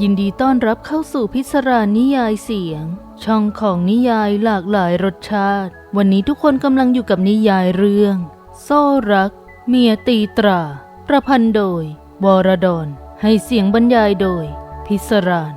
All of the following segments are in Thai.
ยินดีต้อนรับเข้าสู่พิศรานิยายเสียง ช่องของนิยายหลากหลายรสชาติ วันนี้ทุกคนกำลังอยู่กับนิยายเรื่อง โซ่รัก เมียตีตรา ประพันธ์โดย วรดอนให้เสียงบรรยายโดย พิศราน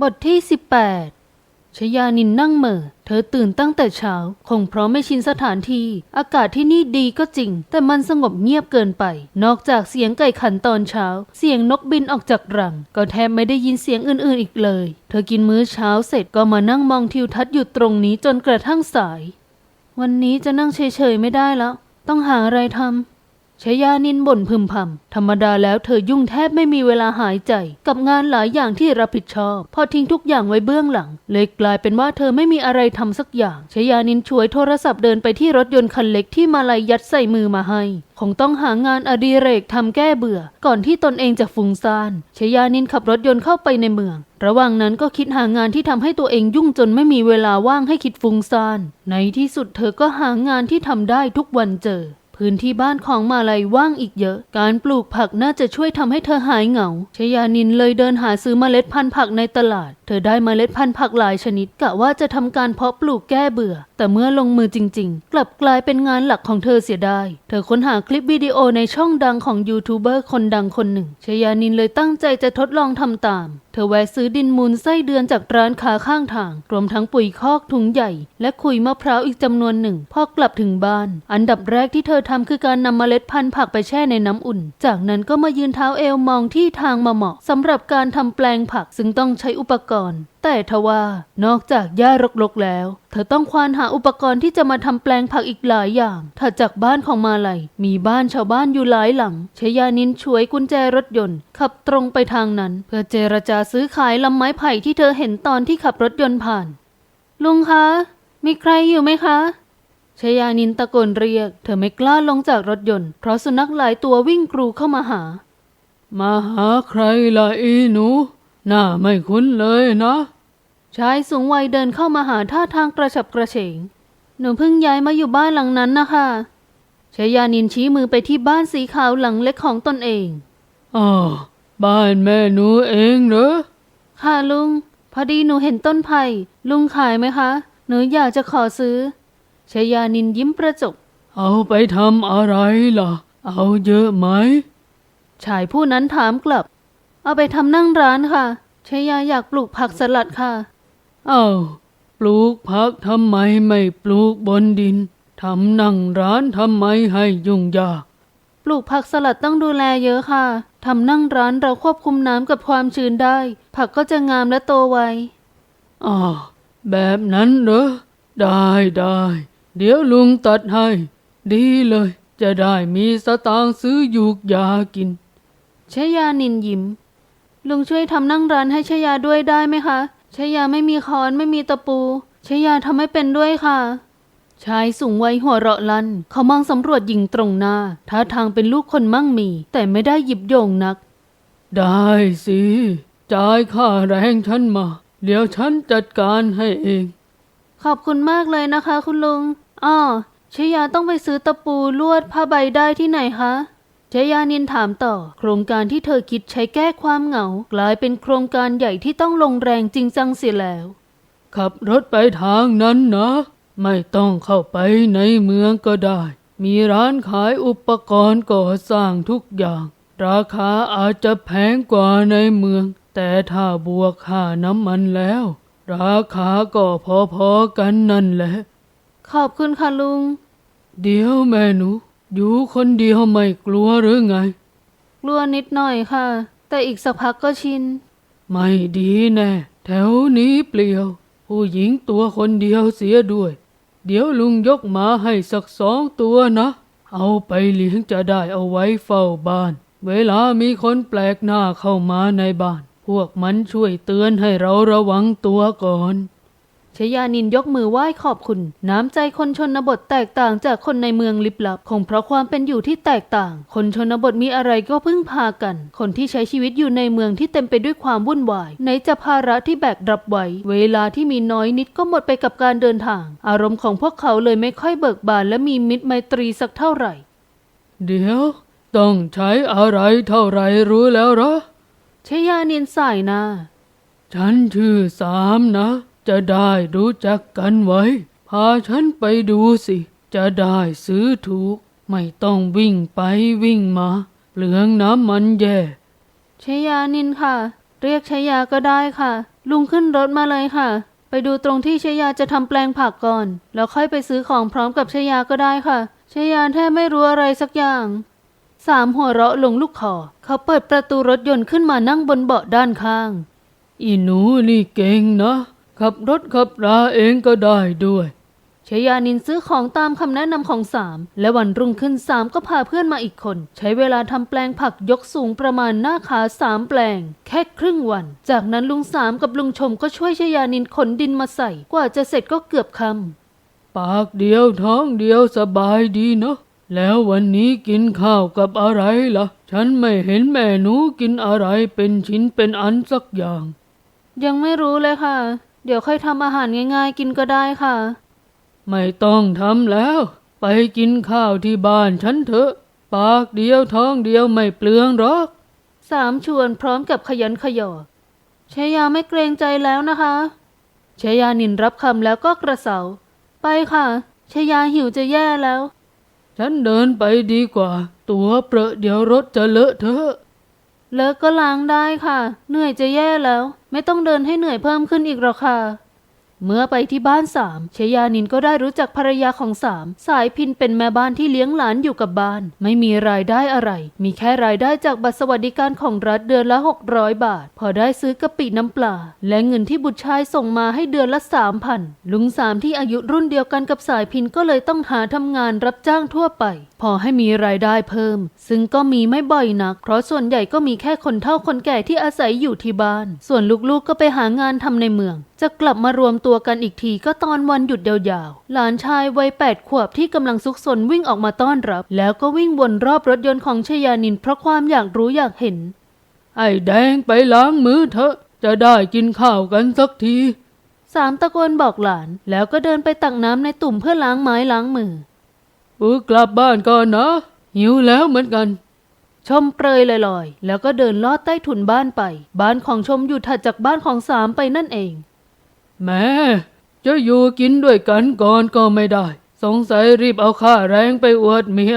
บทที่ 18 ชยานินนั่งเหม่อ เธอตื่นตั้งแต่เช้า คงเพราะไม่ชินสถานที่ อากาศที่นี่ดีก็จริง แต่มันสงบเงียบเกินไป นอกจากเสียงไก่ขันตอนเช้า เสียงนกบินออกจากรัง ก็แทบไม่ได้ยินเสียงอื่นๆอีกเลย เธอกินมื้อเช้าเสร็จก็มานั่งมองทิวทัศน์อยู่ตรงนี้จนกระทั่งสาย วันนี้จะนั่งเฉยๆไม่ได้แล้ว ต้องหาอะไรทำ ชยานินบ่นพึมพำ ธรรมดาแล้วเธอยุ่งแทบไม่มีเวลาหายใจ กับงานหลายอย่างที่รับผิดชอบ พอทิ้งทุกอย่างไว้เบื้องหลัง เลยกลายเป็นว่าเธอไม่มีอะไรทำสักอย่างชยานินช่วยโทรศัพท์เดินไปที่รถยนต์คันเล็กที่มาลัยยัดใส่มือมาให้ คงต้องหางานอดิเรกทำแก้เบื่อ ก่อนที่ตนเองจะฟุ้งซ่านชยานินขับรถยนต์เข้าไปในเมือง ระหว่างนั้นก็คิดหางานที่ทำให้ตัวเองยุ่งจนไม่มีเวลาว่างให้คิดฟุ้งซ่าน ในที่สุดเธอก็หางานที่ทำได้ทุกวันเจอ พื้นที่บ้านของมาลัยว่างอีกเยอะ การปลูกผักน่าจะช่วยทำให้เธอหายเหงา ชยานินเลยเดินหาซื้อเมล็ดพันธุ์ผักในตลาด เธอได้เมล็ดพันธุ์ผักหลายชนิดกะว่าจะทำการเพาะปลูกแก้เบื่อ แต่เมื่อลงมือจริง ๆ กลับกลายเป็นงานหลักของเธอเสียได้เธอค้นหาคลิปวิดีโอในช่องดังของยูทูบเบอร์คนดังคนหนึ่ง ชยานินเลยตั้งใจจะทดลองทำตาม ธอแวะซื้อดินมูลไส้เดือนจากร้านค้าข้างทาง รวมทั้งปุ๋ยคอกถุงใหญ่ และขุยมะพร้าวอีกจำนวนหนึ่ง พอกลับถึงบ้าน อันดับแรกที่เธอทำคือการนำเมล็ดพันธุ์ผักไปแช่ในน้ำอุ่น จากนั้นก็มายืนเท้าเอวมองที่ทางมาเหมาะสำหรับการทำแปลงผักซึ่งต้องใช้อุปกรณ์ แต่ทว่านอกจากหญ้ารกๆแล้ว เธอต้องควานหาอุปกรณ์ที่จะมาทำแปลงผักอีกหลายอย่าง ถัดจากบ้านของมาลัยมีบ้านชาวบ้านอยู่หลายหลังชยานินช่วยกุญแจรถยนต์ ขับตรงไปทางนั้น เพื่อเจรจาซื้อขายลำไม้ไผ่ที่เธอเห็นตอนที่ขับรถยนต์ผ่าน ลุงคะ มีใครอยู่ไหมคะชยานินตะโกนเรียก เธอไม่กล้าลงจากรถยนต์เพราะสุนัขหลายตัววิ่งกรูเข้ามาหา มาหาใครล่ะอีหนู หน้าไม่คุ้นเลยนะ ชายสูงวัยเดินเข้ามาหาท่าทางกระฉับกระเฉง หนูเพิ่งย้ายมาอยู่บ้านหลังนั้นนะคะชยานินชี้มือไปที่บ้านสีขาวหลังเล็กของตนเองอ๋อบ้านแม่หนูเองเหรอ ค่ะลุง พอดีหนูเห็นต้นไผ่ลุงขายไหมคะ หนูอยากจะขอซื้อชยานินยิ้มประจบ เอาไปทำอะไรล่ะ เอาเยอะไหม ชายผู้นั้นถามกลับ เอาไปทำนั่งร้านค่ะชยาอยากปลูกผักสลัดค่ะ เอาปลูกผักทำไมไม่ปลูกบนดินทำนั่งร้านทำไมให้ยุ่งยาก ปลูกผักสลัดต้องดูแลเยอะค่ะทำนั่งร้านเราควบคุมน้ำกับความชื้นได้ ผักก็จะงามและโตไวอ๋อแบบนั้นเหรอ ได้ได้ เดี๋ยวลุงตัดให้ ดีเลย จะได้มีสตางค์ซื้อยูกยากินชยานินยิ้มลุงช่วยทำนั่งร้านให้ชยาด้วยได้ไหมคะ ชยาไม่มีค้อนไม่มีตะปูชยาทำไม่เป็นด้วยค่ะ ชายสูงวัยหัวเราะลัน เขามองสำรวจหญิงตรงหน้าท่าทางเป็นลูกคนมั่งมี แต่ไม่ได้หยิบโยงนัก ได้สิจ่ายค่าแรงฉันมา เดี๋ยวฉันจัดการให้เอง ขอบคุณมากเลยนะคะ คุณลุงอ้อชยาต้องไปซื้อตะปูลวดผ้าใบได้ที่ไหนคะ ชยานินถามต่อ โครงการที่เธอคิดใช้แก้ความเหงา กลายเป็นโครงการใหญ่ที่ต้องลงแรงจริงจังเสียแล้ว ขับรถไปทางนั้นนะ ไม่ต้องเข้าไปในเมืองก็ได้ มีร้านขายอุปกรณ์ก่อสร้างทุกอย่าง ราคาอาจจะแพงกว่าในเมือง แต่ถ้าบวกค่าน้ำมันแล้ว ราคาก็พอๆกันนั่นแหละ ขอบคุณค่ะลุง เดี๋ยวแม่หนู อยู่คนเดียวไม่กลัวหรือไง กลัวนิดหน่อยค่ะ แต่อีกสักพักก็ชิน ไม่ดีแน่แถวนี้เปลี่ยว ผู้หญิงตัวคนเดียวเสียด้วย เดี๋ยวลุงยกมาให้สักสองตัวนะ เอาไปเลี้ยงจะได้เอาไว้เฝ้าบ้าน เวลามีคนแปลกหน้าเข้ามาในบ้าน พวกมันช่วยเตือนให้เราระวังตัวก่อน ชยานินยกมือไหว้ขอบคุณ น้ำใจคนชนบทแตกต่างจากคนในเมืองลิบลับ คงเพราะความเป็นอยู่ที่แตกต่าง คนชนบทมีอะไรก็พึ่งพากัน คนที่ใช้ชีวิตอยู่ในเมืองที่เต็มไปด้วยความวุ่นวายไหนจะภาระที่แบกรับไว้ เวลาที่มีน้อยนิดก็หมดไปกับการเดินทาง อารมณ์ของพวกเขาเลยไม่ค่อยเบิกบานและมีมิตรไมตรีสักเท่าไหร่ เดี๋ยวตต้องใช้อะไรเท่าไรรู้แล้วเหรอชยานินสายหน้าฉันชื่อสามนะ จะได้รู้จักกันไว้ พาฉันไปดูสิ จะได้ซื้อถูก ไม่ต้องวิ่งไปวิ่งมาเปลืองน้ำมันแย่ชยานินค่ะ เรียกชยาก็ได้ค่ะ ลุงขึ้นรถมาเลยค่ะ ไปดูตรงที่ชยาจะทำแปลงผักก่อน แล้วค่อยไปซื้อของพร้อมกับชยาก็ได้ค่ะชยาแทบไม่รู้อะไรสักอย่างสามหัวเราะลงลูกคอเขาเปิดประตูรถยนต์ขึ้นมานั่งบนเบาะด้านข้าง อีหนูนี่เก่งนะ ขับรถขับราเองก็ได้ด้วยชยานินซื้อของตามคำแนะนำของสามและวันรุ่งขึ้นสามก็พาเพื่อนมาอีกคน ใช้เวลาทำแปลงผักยกสูงประมาณหน้าขาสามแปลง แค่ครึ่งวัน จากนั้นลุงสามกับลุงชมก็ช่วยชยานินขนดินมาใส่ กว่าจะเสร็จก็เกือบค่ำปากเดียวท้องเดียวสบายดีเนาะแล้ววันนี้กินข้าวกับอะไรล่ะ ฉันไม่เห็นแม่หนูกินอะไรเป็นชิ้นเป็นอันสักอย่าง ยังไม่รู้เลยค่ะ เดี๋ยวค่อยทำอาหารง่ายๆ กินก็ได้ค่ะ ไม่ต้องทำแล้ว ไปกินข้าวที่บ้านฉันเถอะ ปากเดียวท้องเดียวไม่เปลืองหรอกสามชวนพร้อมกับขยันขยอชยาไม่เกรงใจแล้วนะคะชยานินรับคำแล้วก็กระเสา ไปค่ะชยาหิวจะแย่แล้ว ฉันเดินไปดีกว่า ตัวเปรอะเดี๋ยวรถจะเลอะเทอะ เลิกก็ล้างได้ค่ะ เหนื่อยจะแย่แล้ว ไม่ต้องเดินให้เหนื่อยเพิ่มขึ้นอีกหรอกค่ะ เมื่อไปที่บ้านสามชยานินก็ได้รู้จักภรรยาของสามสายพินเป็นแม่บ้านที่เลี้ยงหลานอยู่กับบ้าน ไม่มีรายได้อะไร มีแค่รายได้จากบัตรสวัสดิการของรัฐเดือนละ 600 บาท พอได้ซื้อกะปิน้ำปลา และเงินที่บุตรชายส่งมาให้เดือนละสามพันลุงสามที่อายุรุ่นเดียวกันกับสายพินก็เลยต้องหาทำงานรับจ้างทั่วไป พอให้มีรายได้เพิ่ม ซึ่งก็มีไม่บ่อยนัก เพราะส่วนใหญ่ก็มีแค่คนเฒ่าคนแก่ที่อาศัยอยู่ที่บ้าน ส่วนลูกๆก็ไปหางานทำในเมืองจะกลับมารวมตัวกันอีกทีก็ตอนวันหยุดยาวๆ หลานชายวัยแปดขวบที่กำลังซุกซนวิ่งออกมาต้อนรับ แล้วก็วิ่งวนรอบรถยนต์ของชยานินเพราะความอยากรู้อยากเห็น ไอ้แดงไปล้างมือเถอะ จะได้กินข้าวกันสักที สามตะโกนบอกหลานแล้วก็เดินไปตักน้ำในตุ่มเพื่อล้างไม้ล้างมือปูกลับบ้านก่อนนะ หิวแล้วเหมือนกันชมเปรยลอยๆ แล้วก็เดินลอดใต้ถุนบ้านไป บ้านของชมอยู่ถัดจากบ้านของสามไปนั่นเอง แม่จะอยู่กินด้วยกันก่อนก็ไม่ได้ สงสัยรีบเอาค่าแรงไปอวดเมีย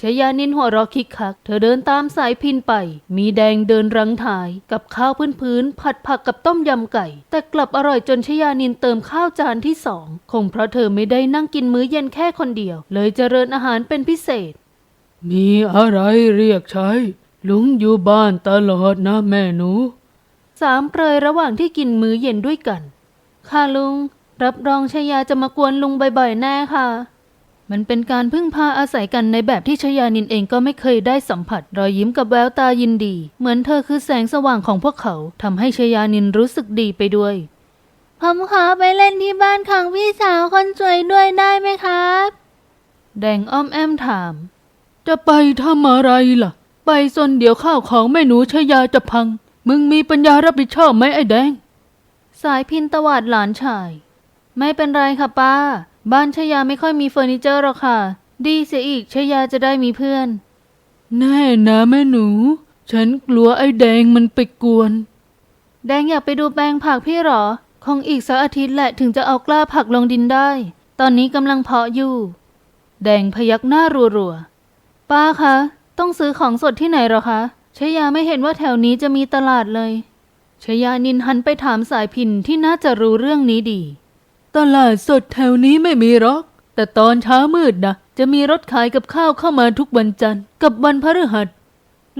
ชยานินหัวเราะคิกคัก เธอเดินตามสายพินไป มีแดงเดินรังถ่าย กับข้าวพื้นๆผัดผักกับต้มยำไก่ แต่กลับอร่อยจนชยานินเติมข้าวจานที่สองคงเพราะเธอไม่ได้นั่งกินมื้อเย็นแค่คนเดียว เลยเจริญอาหารเป็นพิเศษ มีอะไรเรียกใช้ ลุงอยู่บ้านตลอดนะแม่หนู สามเปรยระหว่างที่กินมื้อเย็นด้วยกัน ค่ะลุง รับรองชายาจะมากวนลุงบ่อยๆแน่ค่ะ มันเป็นการพึ่งพาอาศัยกันในแบบที่ชยานินเองก็ไม่เคยได้สัมผัส รอยยิ้มกับแววตายินดี เหมือนเธอคือแสงสว่างของพวกเขาทำให้ชยานินรู้สึกดีไปด้วยผมขอไปเล่นที่บ้านของพี่สาวคนสวยด้วยได้ไหมครับ แดงอ้อมแอมถาม จะไปทำอะไรล่ะ ไปซนเดี๋ยวข้าวของแม่หนูชายาจะพัง มึงมีปัญญารับผิดชอบไหมไอ้แดง สายพินตวาดหลานชาย ไม่เป็นไรค่ะป้า บ้านชยาไม่ค่อยมีเฟอร์นิเจอร์หรอกค่ะ ดีเสียอีกชยาจะได้มีเพื่อน แน่นะแม่หนู ฉันกลัวไอ้แดงมันไปกวน แดงอยากไปดูแปลงผักพี่เหรอ คงอีกสักอาทิตย์แหละถึงจะเอากล้าผักลงดินได้ ตอนนี้กำลังเพาะอยู่ แดงพยักหน้ารัวๆป้าคะ ต้องซื้อของสดที่ไหนเหรอคะชยาไม่เห็นว่าแถวนี้จะมีตลาดเลย ชยานินหันไปถามสายพินที่น่าจะรู้เรื่องนี้ดี ตลาดสดแถวนี้ไม่มีหรอก แต่ตอนเช้ามืดนะจะมีรถขายกับข้าวเข้ามาทุกวันจันทร์กับวันพฤหัส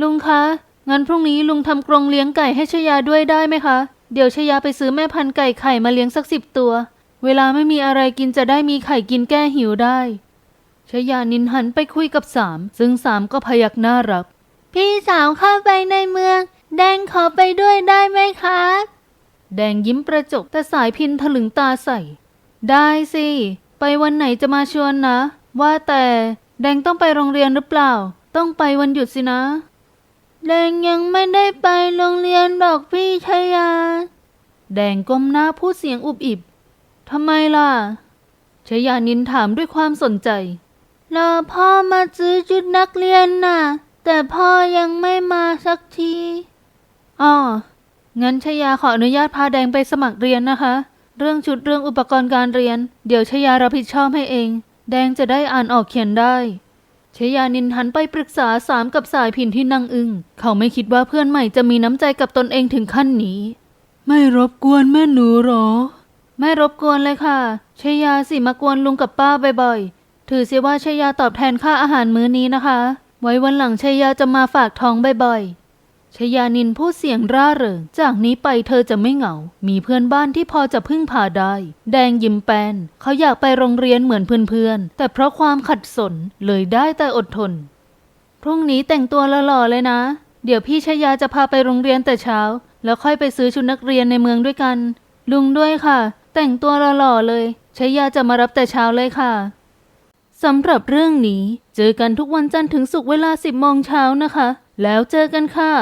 ลุงคะ งั้นพรุ่งนี้ลุงทำกรงเลี้ยงไก่ให้ชยาด้วยได้ไหมคะ เดี๋ยวชยาไปซื้อแม่พันธุ์ไก่ไข่มาเลี้ยงสักสิบตัว เวลาไม่มีอะไรกินจะได้มีไข่กินแก้หิวได้ชยานินหันไปคุยกับสาม ซึ่งสามก็พยักหน้ารับ พี่สาวเข้าไปในเมือง แดงขอไปด้วยได้ไหมคะแดงยิ้มประจบแต่สายพินถลึงตาใส่ ได้สิ ไปวันไหนจะมาชวนนะ ว่าแต่แดงต้องไปโรงเรียนหรือเปล่า ต้องไปวันหยุดสินะ แดงยังไม่ได้ไปโรงเรียนดอกพี่ชายา แดงก้มหน้าพูดเสียงอุบอิบทำไมล่ะชยานินถามด้วยความสนใจ รอพ่อมาซื้อชุดนักเรียนน่ะ แต่พ่อยังไม่มาสักที อ๋องั้นชยาขออนุญาตพาแดงไปสมัครเรียนนะคะ เรื่องชุดเรื่องอุปกรณ์การเรียน เดี๋ยวชยารับผิดชอบให้เอง แดงจะได้อ่านออกเขียนได้ชยานินหันไปปรึกษาสามกับสายพินที่นั่งอึง้งเขาไม่คิดว่าเพื่อนใหม่จะมีน้ำใจกับตนเองถึงขั้นนี้ ไม่รบกวนแม่หนูหรอ ไม่รบกวนเลยค่ะชยาสิมากวนลุงกับป้าบ่อยๆถือเสียว่าชยาตอบแทนค่าอาหารมื้อนี้นะคะ ไว้วันหลังชยาจะมาฝากท้องบ่อยๆ ชยานินพูดเสียงร่าเริง จากนี้ไปเธอจะไม่เหงา มีเพื่อนบ้านที่พอจะพึ่งพาได้ แดงยิ้มแปน เขาอยากไปโรงเรียนเหมือนเพื่อนๆ แต่เพราะความขัดสนเลยได้แต่อดทน พรุ่งนี้แต่งตัวหล่อๆเลยนะ เดี๋ยวพี่ชยาจะพาไปโรงเรียนแต่เช้า แล้วค่อยไปซื้อชุดนักเรียนในเมืองด้วยกัน ลุงด้วยค่ะ แต่งตัวหล่อๆเลยชยาจะมารับแต่เช้าเลยค่ะสำหรับเรื่องนี้ เจอกันทุกวันจันทร์ถึงศุกร์เวลา 10โมงเช้านะคะ แล้วเจอกันค่ะ